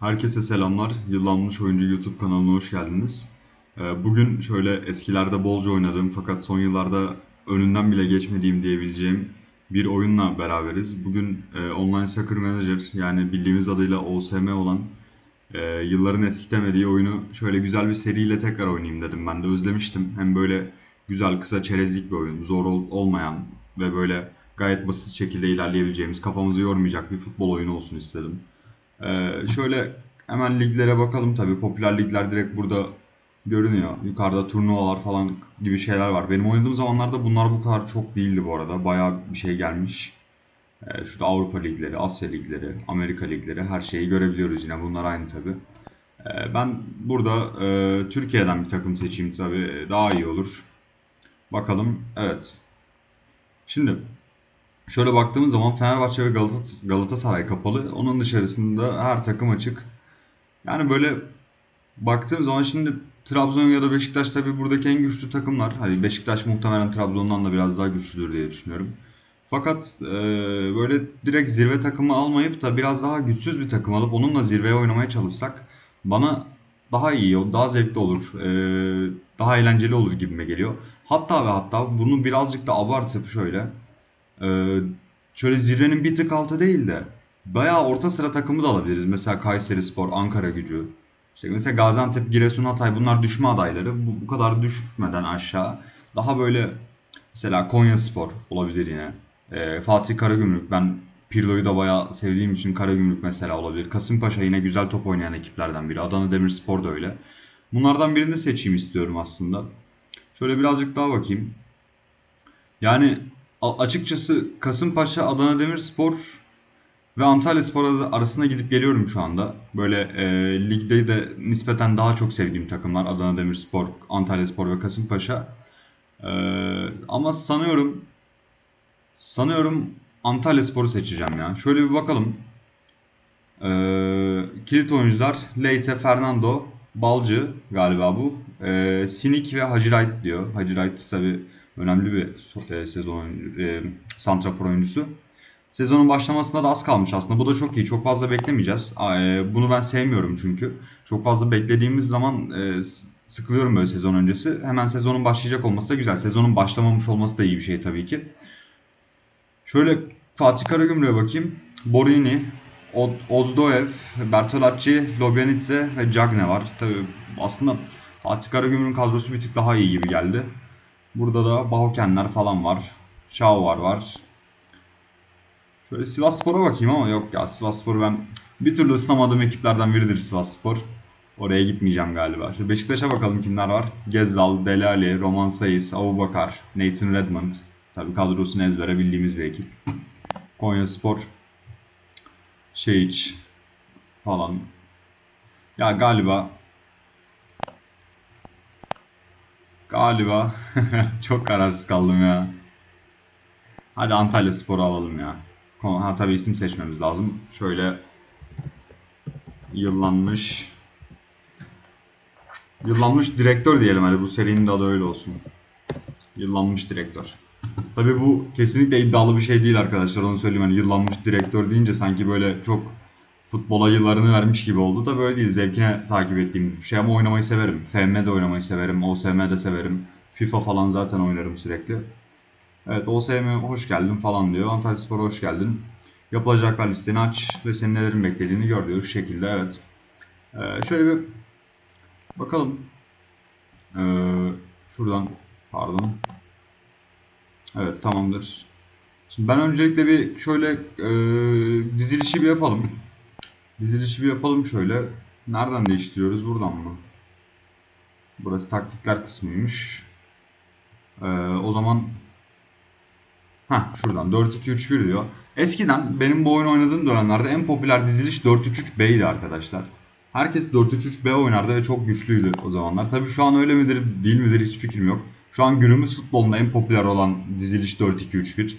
Herkese selamlar. Yıllanmış Oyuncu YouTube kanalına hoş geldiniz. Ee, Bugün şöyle eskilerde bolca oynadığım fakat son yıllarda önünden bile geçmediğim diyebileceğim bir oyunla beraberiz. Bugün e, Online Soccer Manager yani bildiğimiz adıyla OSM olan e, yılların eskitemediği oyunu şöyle güzel bir seriyle tekrar oynayayım dedim. Ben de özlemiştim. Hem böyle güzel kısa çerezlik bir oyun, zor ol- olmayan ve böyle gayet basit şekilde ilerleyebileceğimiz, kafamızı yormayacak bir futbol oyunu olsun istedim. Ee, şöyle hemen liglere bakalım tabii. Popüler ligler direkt burada görünüyor. Yukarıda turnuvalar falan gibi şeyler var. Benim oynadığım zamanlarda bunlar bu kadar çok değildi bu arada. Bayağı bir şey gelmiş. Ee, şurada Avrupa ligleri, Asya ligleri, Amerika ligleri her şeyi görebiliyoruz yine. Bunlar aynı tabii. Ee, ben burada e, Türkiye'den bir takım seçeyim tabii. Daha iyi olur. Bakalım. Evet. Şimdi Şöyle baktığımız zaman Fenerbahçe ve Galata- Galatasaray kapalı. Onun dışarısında her takım açık. Yani böyle baktığım zaman şimdi Trabzon ya da Beşiktaş tabii buradaki en güçlü takımlar. Hani Beşiktaş muhtemelen Trabzon'dan da biraz daha güçlüdür diye düşünüyorum. Fakat e, böyle direkt zirve takımı almayıp da biraz daha güçsüz bir takım alıp onunla zirveye oynamaya çalışsak bana daha iyi, daha zevkli olur, e, daha eğlenceli olur gibime geliyor. Hatta ve hatta bunu birazcık da abartıp şöyle ee, şöyle zirvenin bir tık altı değil de bayağı orta sıra takımı da alabiliriz. Mesela Kayserispor, Ankaragücü. İşte mesela Gaziantep, Giresun, Hatay bunlar düşme adayları. Bu, bu kadar düşmeden aşağı. Daha böyle mesela Konyaspor olabilir yine. Ee, Fatih Karagümrük. Ben Pirlo'yu da bayağı sevdiğim için Karagümrük mesela olabilir. Kasımpaşa yine güzel top oynayan ekiplerden biri. Adana Demirspor da öyle. Bunlardan birini seçeyim istiyorum aslında. Şöyle birazcık daha bakayım. Yani a- açıkçası Kasımpaşa, Adana Demirspor ve Antalyaspor ar- arasında gidip geliyorum şu anda. Böyle e, ligde de nispeten daha çok sevdiğim takımlar Adana Demirspor, Antalyaspor ve Kasımpaşa. E, ama sanıyorum sanıyorum Antalyaspor'u seçeceğim ya. Şöyle bir bakalım. E, kilit oyuncular Leite, Fernando, Balcı galiba bu. E, Sinik ve Hacı Wright diyor. Hacı Wright tabii önemli bir e, sezon e, santrafor oyuncusu. Sezonun başlamasına da az kalmış aslında. Bu da çok iyi. Çok fazla beklemeyeceğiz. E, Bunu ben sevmiyorum çünkü. Çok fazla beklediğimiz zaman e, sıkılıyorum böyle sezon öncesi. Hemen sezonun başlayacak olması da güzel. Sezonun başlamamış olması da iyi bir şey tabii ki. Şöyle Fatih Karagümrük'e bakayım. Borini, Ozdoev, Bertolacci, Lobjanitze ve Cagne var. Tabii aslında Fatih Karagümrük'ün kadrosu bir tık daha iyi gibi geldi. Burada da Bahokenler falan var. Şahuvar var. Şöyle Sivasspor'a bakayım ama yok ya Sivasspor ben bir türlü ıslamadığım ekiplerden biridir Sivasspor. Oraya gitmeyeceğim galiba. Şöyle Beşiktaş'a bakalım kimler var. Gezzal, Delali, Roman Sayıs, Abubakar, Nathan Redmond. Tabii kadrosunu ezbere bildiğimiz bir ekip. Konyaspor, Şehiç falan. Ya galiba galiba çok kararsız kaldım ya. Hadi Antalya Spor'u alalım ya. Ha tabii isim seçmemiz lazım. Şöyle yıllanmış yıllanmış direktör diyelim hadi bu serinin de adı öyle olsun. Yıllanmış direktör. Tabii bu kesinlikle iddialı bir şey değil arkadaşlar onu söyleyeyim. Hani yıllanmış direktör deyince sanki böyle çok futbola yıllarını vermiş gibi oldu da böyle değil. Zevkine takip ettiğim bir şey ama oynamayı severim. FM'de oynamayı severim. OSM'de severim. FIFA falan zaten oynarım sürekli. Evet OSM hoş geldin falan diyor. Antalyaspor'a hoş geldin. Yapılacaklar listeni aç ve senin nelerin beklediğini gör diyor. Şu şekilde evet. Ee, şöyle bir bakalım. Ee, şuradan pardon. Evet tamamdır. Şimdi ben öncelikle bir şöyle e, dizilişi bir yapalım. Dizilişi bir yapalım şöyle. Nereden değiştiriyoruz? Buradan mı? Burası taktikler kısmıymış. Ee, o zaman Heh şuradan 4-2-3-1 diyor. Eskiden benim bu oyunu oynadığım dönemlerde en popüler diziliş 4-3-3-B'ydi arkadaşlar. Herkes 4-3-3-B oynardı ve çok güçlüydü o zamanlar. Tabii şu an öyle midir değil midir hiç fikrim yok. Şu an günümüz futbolunda en popüler olan diziliş 4-2-3-1.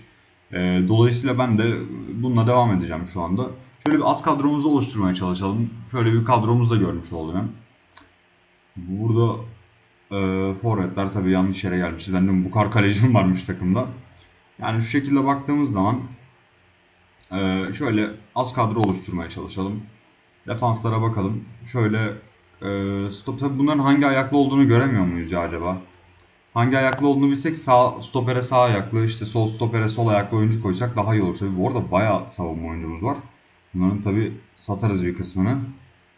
Ee, dolayısıyla ben de bununla devam edeceğim şu anda. Şöyle bir az kadromuzu oluşturmaya çalışalım. Şöyle bir kadromuzu da görmüş oldum hem. Burada e, forvetler tabii yanlış yere gelmişiz. Benim bu kar kalecim varmış takımda. Yani şu şekilde baktığımız zaman e, şöyle az kadro oluşturmaya çalışalım. Defanslara bakalım. Şöyle e, stop tabii bunların hangi ayaklı olduğunu göremiyor muyuz ya acaba? Hangi ayaklı olduğunu bilsek sağ stopere sağ ayaklı, işte sol stopere sol ayaklı oyuncu koysak daha iyi olur. Tabii bu arada bayağı savunma oyuncumuz var. Bunların tabii satarız bir kısmını.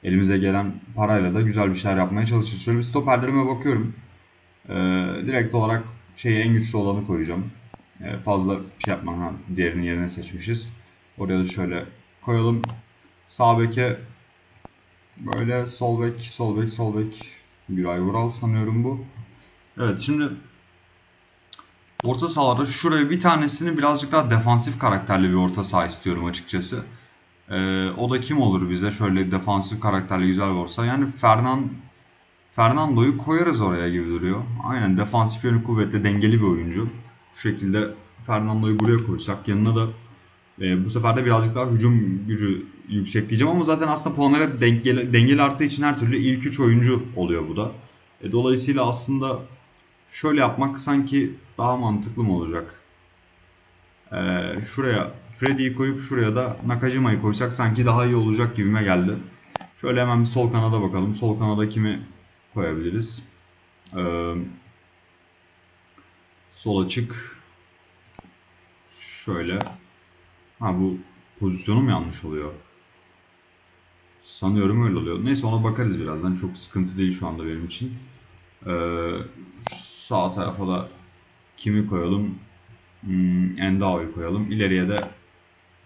Elimize gelen parayla da güzel bir şeyler yapmaya çalışırız. Şöyle bir stoperlerime bakıyorum. Ee, direkt olarak şeyi en güçlü olanı koyacağım. Ee, fazla şey yapmam. Ha, diğerinin yerine seçmişiz. Oraya da şöyle koyalım. Sağ beke böyle sol bek, sol bek, sol bek. Güray Vural sanıyorum bu. Evet şimdi orta sahalarda şuraya bir tanesini birazcık daha defansif karakterli bir orta saha istiyorum açıkçası. Ee, o da kim olur bize şöyle defansif karakterli güzel bir saha. Yani Fernan Fernando'yu koyarız oraya gibi duruyor. Aynen defansif yönü kuvvetli, dengeli bir oyuncu. Şu şekilde Fernando'yu buraya koysak yanına da e, bu sefer de birazcık daha hücum gücü yüksekleyeceğim ama zaten aslında puanlar hep dengeli, dengeli arttığı için her türlü ilk 3 oyuncu oluyor bu da. E, dolayısıyla aslında şöyle yapmak sanki daha mantıklı mı olacak? E, şuraya Freddy'yi koyup şuraya da Nakajima'yı koysak sanki daha iyi olacak gibime geldi. Şöyle hemen bir sol kanada bakalım. Sol kanada kimi koyabiliriz? Ee, sol açık. Şöyle. Ha bu pozisyonum yanlış oluyor. Sanıyorum öyle oluyor. Neyse ona bakarız birazdan. Çok sıkıntı değil şu anda benim için. Ee, sağ tarafa da kimi koyalım? Hmm, Endao'yu koyalım. İleriye de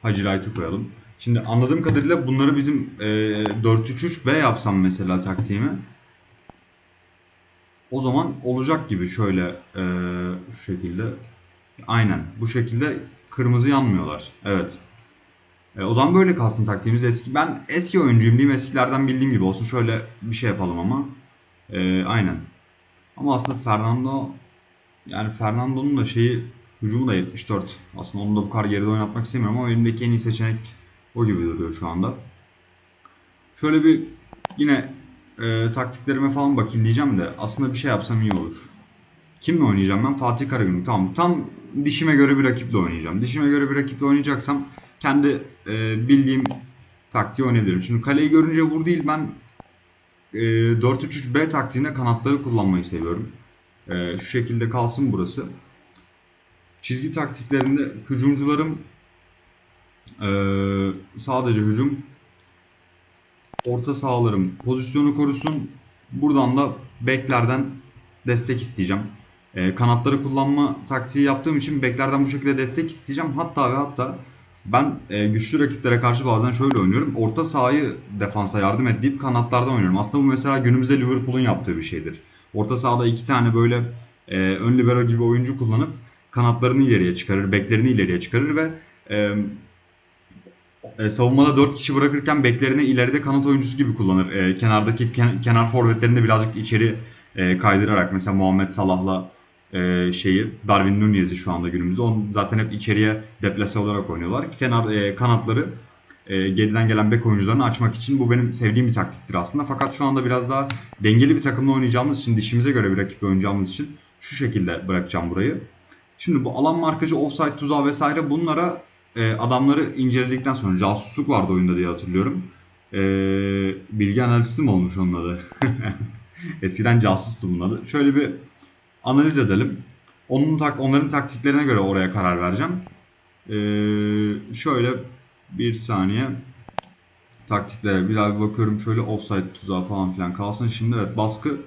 Hacı Wright'ı koyalım. Şimdi anladığım kadarıyla bunları bizim e, 4-3-3-B yapsam mesela taktiğimi. O zaman olacak gibi şöyle e, şu şekilde. Aynen bu şekilde kırmızı yanmıyorlar. Evet. E, o zaman böyle kalsın taktiğimiz eski. Ben eski oyuncuyum diyeyim eskilerden bildiğim gibi olsun. Şöyle bir şey yapalım ama. E, aynen. Ama aslında Fernando yani Fernando'nun da şeyi hücumu da 74. Aslında onu da bu kadar geride oynatmak istemiyorum ama elimdeki en iyi seçenek o gibi duruyor şu anda. Şöyle bir yine e, taktiklerime falan bakayım diyeceğim de aslında bir şey yapsam iyi olur. Kimle oynayacağım ben? Fatih Karagümrük. Tamam. Tam dişime göre bir rakiple oynayacağım. Dişime göre bir rakiple oynayacaksam kendi e, bildiğim taktiği oynayabilirim. Şimdi kaleyi görünce vur değil ben e, 4-3-3-B taktiğinde kanatları kullanmayı seviyorum. E, şu şekilde kalsın burası. Çizgi taktiklerinde hücumcularım e, sadece hücum orta sahalarım pozisyonu korusun. Buradan da beklerden destek isteyeceğim. E, kanatları kullanma taktiği yaptığım için beklerden bu şekilde destek isteyeceğim. Hatta ve hatta ben e, güçlü rakiplere karşı bazen şöyle oynuyorum. Orta sahayı defansa yardım et deyip kanatlardan oynuyorum. Aslında bu mesela günümüzde Liverpool'un yaptığı bir şeydir. Orta sahada iki tane böyle e, ön libero gibi oyuncu kullanıp kanatlarını ileriye çıkarır, beklerini ileriye çıkarır ve e, e, savunmada 4 kişi bırakırken beklerini ileride kanat oyuncusu gibi kullanır. E, kenardaki ken- kenar forvetlerini de birazcık içeri e, kaydırarak mesela Muhammed Salah'la e, şeyi Darwin Nunez'i şu anda günümüzde onu zaten hep içeriye deplase olarak oynuyorlar. Kenar e, kanatları e, geriden gelen bek oyuncularını açmak için bu benim sevdiğim bir taktiktir aslında. Fakat şu anda biraz daha dengeli bir takımla oynayacağımız için dişimize göre bir rakip oynayacağımız için şu şekilde bırakacağım burayı. Şimdi bu alan markacı, offside tuzağı vesaire bunlara e, adamları inceledikten sonra casusluk vardı oyunda diye hatırlıyorum. E, bilgi analisti mi olmuş onun adı? Eskiden casustu bunun adı. Şöyle bir analiz edelim. Onun tak onların taktiklerine göre oraya karar vereceğim. E, şöyle bir saniye taktiklere bir daha bir bakıyorum şöyle offside tuzağı falan filan kalsın. Şimdi evet baskı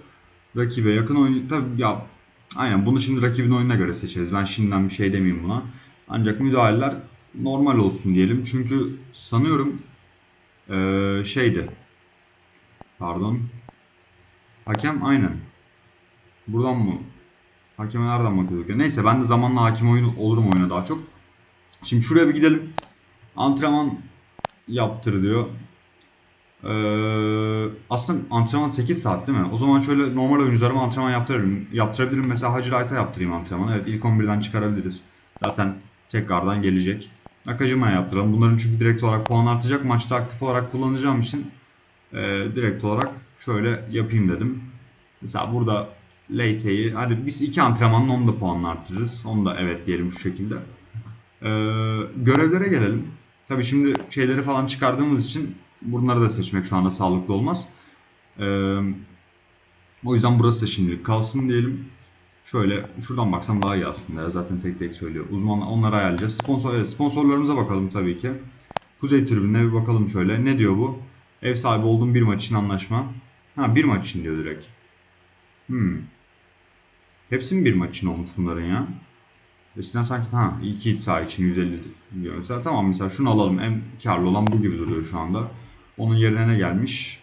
rakibe yakın oyun tabi ya aynen bunu şimdi rakibin oyununa göre seçeriz. Ben şimdiden bir şey demeyeyim buna. Ancak müdahaleler normal olsun diyelim. Çünkü sanıyorum eee, şeydi. Pardon. Hakem aynen. Buradan mı? Hakeme nereden bakıyorduk ya? Neyse ben de zamanla hakim oyun olurum oyuna daha çok. Şimdi şuraya bir gidelim. Antrenman yaptır diyor. Ee, aslında antrenman 8 saat değil mi? O zaman şöyle normal oyuncularıma antrenman yaptırırım. Yaptırabilirim. Mesela Hacı Wright'a yaptırayım antrenmanı. Evet ilk 11'den çıkarabiliriz. Zaten tekrardan gelecek. Nakajima'ya yaptıralım. Bunların çünkü direkt olarak puan artacak. Maçta aktif olarak kullanacağım için e, direkt olarak şöyle yapayım dedim. Mesela burada Leite'yi hadi biz iki antrenmanla onu da puanla arttırırız. Onu da evet diyelim şu şekilde. Ee, görevlere gelelim. Tabii şimdi şeyleri falan çıkardığımız için bunları da seçmek şu anda sağlıklı olmaz. Ee, o yüzden burası da şimdilik kalsın diyelim. Şöyle şuradan baksam daha iyi aslında. Zaten tek tek söylüyor. Uzman onları ayarlayacağız. Sponsor, evet, sponsorlarımıza bakalım tabii ki. Kuzey Tribünü'ne bir bakalım şöyle. Ne diyor bu? Ev sahibi olduğum bir maç için anlaşma. Ha bir maç için diyor direkt. Hmm. Hepsi mi bir maç için olmuş bunların ya? Eskiden sanki ha iki iç saha için 150 diyor mesela. Tamam mesela şunu alalım. En karlı olan bu gibi duruyor şu anda. Onun yerine ne gelmiş?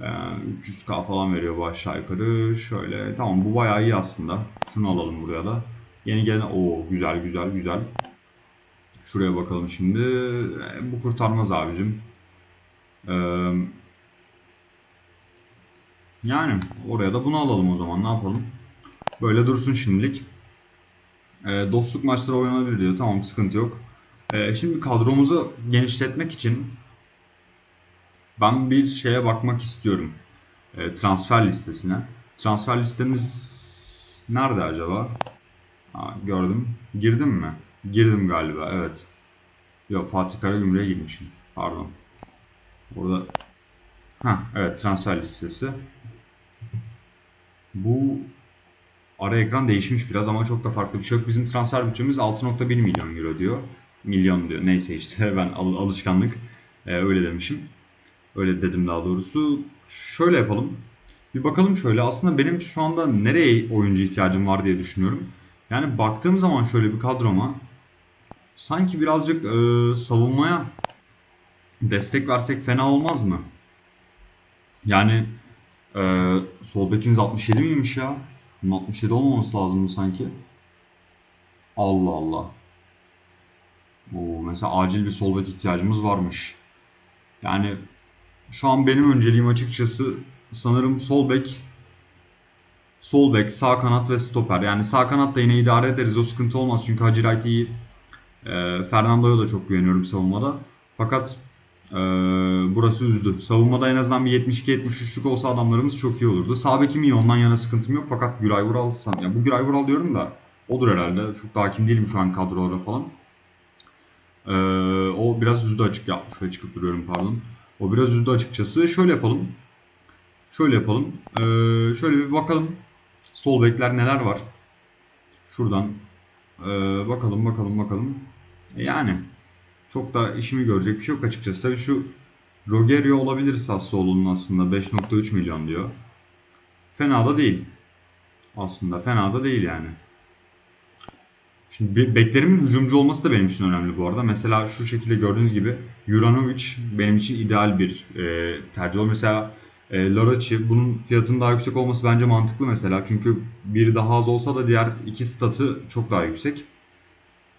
Ee, 300k falan veriyor bu aşağı yukarı. Şöyle tamam bu bayağı iyi aslında. Şunu alalım buraya da. Yeni gelen o güzel güzel güzel. Şuraya bakalım şimdi. Ee, bu kurtarmaz abicim. Ee, yani oraya da bunu alalım o zaman. Ne yapalım? Böyle dursun şimdilik. Ee, dostluk maçları oynanabilir diyor. Tamam sıkıntı yok. Ee, şimdi kadromuzu genişletmek için ben bir şeye bakmak istiyorum. Ee, transfer listesine. Transfer listemiz nerede acaba? Ha, gördüm. Girdim mi? Girdim galiba evet. Yok Fatih Karagümrük'e girmişim. Pardon. Burada Ha evet transfer listesi. Bu ara ekran değişmiş biraz ama çok da farklı bir şey yok. Bizim transfer bütçemiz 6.1 milyon euro diyor. Milyon diyor. Neyse işte ben al- alışkanlık e, öyle demişim. Öyle dedim daha doğrusu. Şöyle yapalım. Bir bakalım şöyle. Aslında benim şu anda nereye oyuncu ihtiyacım var diye düşünüyorum. Yani baktığım zaman şöyle bir kadroma sanki birazcık e, savunmaya destek versek fena olmaz mı? Yani e, sol bekimiz 67 miymiş ya? Bunun 67 olmaması lazımdı sanki. Allah Allah. Oo, mesela acil bir sol bek ihtiyacımız varmış. Yani şu an benim önceliğim açıkçası sanırım sol bek, sol bek, sağ kanat ve stoper. Yani sağ kanat da yine idare ederiz. O sıkıntı olmaz çünkü Hacı Wright iyi. Ee, Fernando'ya da çok güveniyorum savunmada. Fakat ee, burası üzdü. Savunmada en azından bir 72-73'lük olsa adamlarımız çok iyi olurdu. Sağ bekim iyi ondan yana sıkıntım yok. Fakat Güray Vural, yani bu Güray Vural diyorum da odur herhalde. Çok da hakim değilim şu an kadrolara falan. Ee, o biraz üzdü açık ya. Şuraya çıkıp duruyorum pardon. O biraz üzdü açıkçası. Şöyle yapalım. Şöyle yapalım. Ee, şöyle bir bakalım. Sol bekler neler var. Şuradan ee, bakalım bakalım bakalım. Yani çok da işimi görecek bir şey yok açıkçası. Tabii şu Rogerio olabilir Sassuolo'nun aslında 5.3 milyon diyor. Fena da değil. Aslında fena da değil yani. Şimdi be- beklerimin hücumcu olması da benim için önemli bu arada. Mesela şu şekilde gördüğünüz gibi Juranovic benim için ideal bir e, tercih olur. Mesela e, Laraci bunun fiyatının daha yüksek olması bence mantıklı mesela. Çünkü bir daha az olsa da diğer iki statı çok daha yüksek.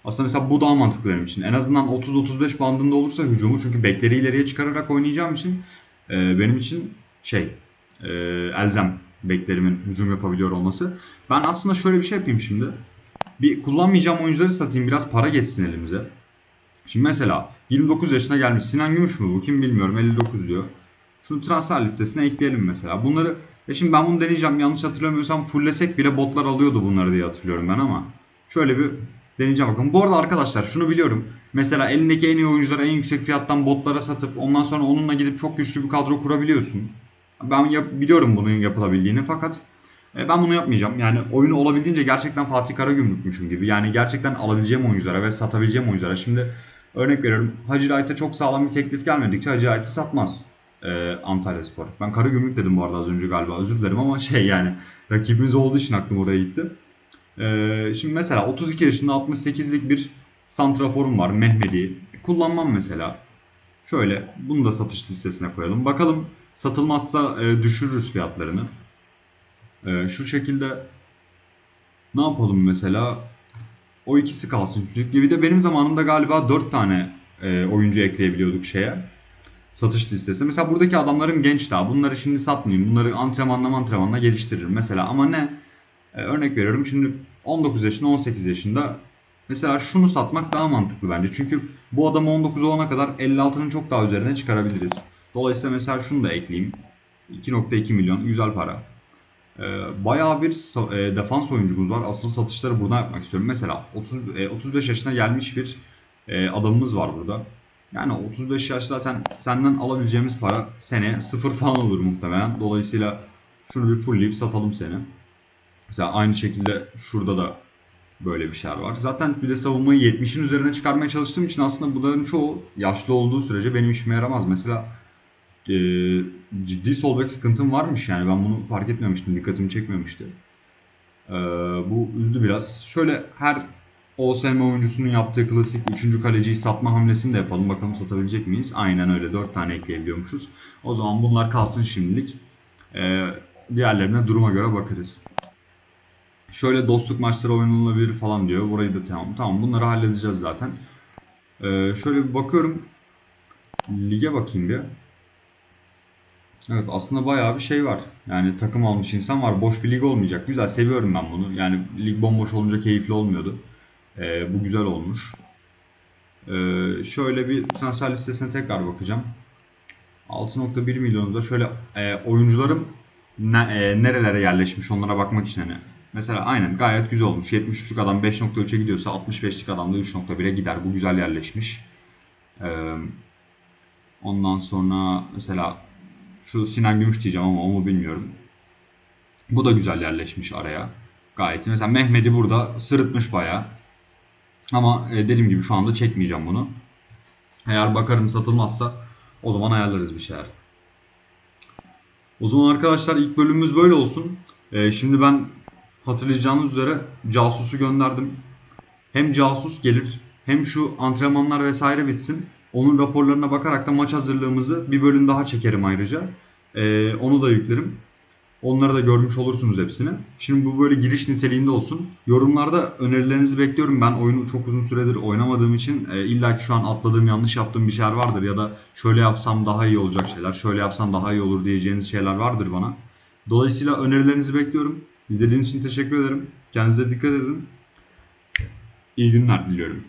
Aslında mesela bu daha mantıklı benim için. En azından 30-35 bandında olursa hücumu çünkü bekleri ileriye çıkararak oynayacağım için e, benim için şey e, elzem beklerimin hücum yapabiliyor olması. Ben aslında şöyle bir şey yapayım şimdi. Bir kullanmayacağım oyuncuları satayım biraz para geçsin elimize. Şimdi mesela 29 yaşına gelmiş Sinan Gümüş mü bu kim bilmiyorum 59 diyor. Şunu transfer listesine ekleyelim mesela. Bunları ya şimdi ben bunu deneyeceğim yanlış hatırlamıyorsam fullesek bile botlar alıyordu bunları diye hatırlıyorum ben ama. Şöyle bir deneyeceğim bakın. Bu arada arkadaşlar şunu biliyorum. Mesela elindeki en iyi oyuncuları en yüksek fiyattan botlara satıp ondan sonra onunla gidip çok güçlü bir kadro kurabiliyorsun. Ben biliyorum bunun yapılabildiğini fakat e, ben bunu yapmayacağım. Yani oyunu olabildiğince gerçekten Fatih Karagümrükmüşüm gibi. Yani gerçekten alabileceğim oyunculara ve satabileceğim oyunculara. Şimdi örnek veriyorum. Hacı Wright'a çok sağlam bir teklif gelmedikçe Hacı Wright'ı satmaz e, Antalya Spor. Ben Karagümrük dedim bu arada az önce galiba özür dilerim ama şey yani rakibimiz olduğu için aklım oraya gitti. Ee, şimdi mesela 32 yaşında 68'lik bir santraforum var Mehmedi. Kullanmam mesela. Şöyle bunu da satış listesine koyalım. Bakalım satılmazsa e, düşürürüz fiyatlarını. Ee, şu şekilde ne yapalım mesela? O ikisi kalsın. Bir de benim zamanımda galiba 4 tane e, oyuncu ekleyebiliyorduk şeye. Satış listesine. Mesela buradaki adamlarım genç daha. Bunları şimdi satmayayım. Bunları antrenmanla antrenmanla geliştiririm mesela. Ama ne? Ee, örnek veriyorum şimdi 19 yaşında 18 yaşında mesela şunu satmak daha mantıklı bence. Çünkü bu adamı 19 olana kadar 56'nın çok daha üzerine çıkarabiliriz. Dolayısıyla mesela şunu da ekleyeyim. 2.2 milyon güzel para. Ee, bayağı bir e, defans oyuncumuz var. Asıl satışları buradan yapmak istiyorum. Mesela 30, e, 35 yaşına gelmiş bir e, adamımız var burada. Yani 35 yaş zaten senden alabileceğimiz para seneye sıfır falan olur muhtemelen. Dolayısıyla şunu bir fullleyip satalım seni. Mesela aynı şekilde şurada da böyle bir şeyler var. Zaten bir de savunmayı 70'in üzerine çıkarmaya çalıştığım için aslında bunların çoğu yaşlı olduğu sürece benim işime yaramaz. Mesela e, ciddi sol sıkıntım varmış yani ben bunu fark etmemiştim, dikkatimi çekmemişti. E, bu üzdü biraz. Şöyle her OSM oyuncusunun yaptığı klasik 3. kaleciyi satma hamlesini de yapalım. Bakalım satabilecek miyiz? Aynen öyle 4 tane ekleyebiliyormuşuz. O zaman bunlar kalsın şimdilik. E, diğerlerine duruma göre bakarız. Şöyle dostluk maçları oynanılabilir falan diyor. Burayı da tamam. Tamam bunları halledeceğiz zaten. Ee, şöyle bir bakıyorum. Lige bakayım bir. Evet aslında bayağı bir şey var. Yani takım almış insan var. Boş bir lig olmayacak. Güzel seviyorum ben bunu. Yani lig bomboş olunca keyifli olmuyordu. Ee, bu güzel olmuş. Ee, şöyle bir transfer listesine tekrar bakacağım. 6.1 milyonda şöyle e, oyuncularım ne, e, nerelere yerleşmiş onlara bakmak için hani. Mesela aynen gayet güzel olmuş. 73'lük adam 5.3'e gidiyorsa 65'lik adam da 3.1'e gider. Bu güzel yerleşmiş. Ee, ondan sonra mesela şu Sinan Gümüş diyeceğim ama onu bilmiyorum. Bu da güzel yerleşmiş araya. Gayet. Mesela Mehmet'i burada sırıtmış bayağı. Ama e, dediğim gibi şu anda çekmeyeceğim bunu. Eğer bakarım satılmazsa o zaman ayarlarız bir şeyler. O zaman arkadaşlar ilk bölümümüz böyle olsun. Ee, şimdi ben hatırlayacağınız üzere casusu gönderdim. Hem casus gelir hem şu antrenmanlar vesaire bitsin. Onun raporlarına bakarak da maç hazırlığımızı bir bölüm daha çekerim ayrıca. Ee, onu da yüklerim. Onları da görmüş olursunuz hepsini. Şimdi bu böyle giriş niteliğinde olsun. Yorumlarda önerilerinizi bekliyorum. Ben oyunu çok uzun süredir oynamadığım için e, illa ki şu an atladığım, yanlış yaptığım bir şeyler vardır ya da şöyle yapsam daha iyi olacak şeyler, şöyle yapsam daha iyi olur diyeceğiniz şeyler vardır bana. Dolayısıyla önerilerinizi bekliyorum. İzlediğiniz için teşekkür ederim. Kendinize dikkat edin. İyi günler diliyorum.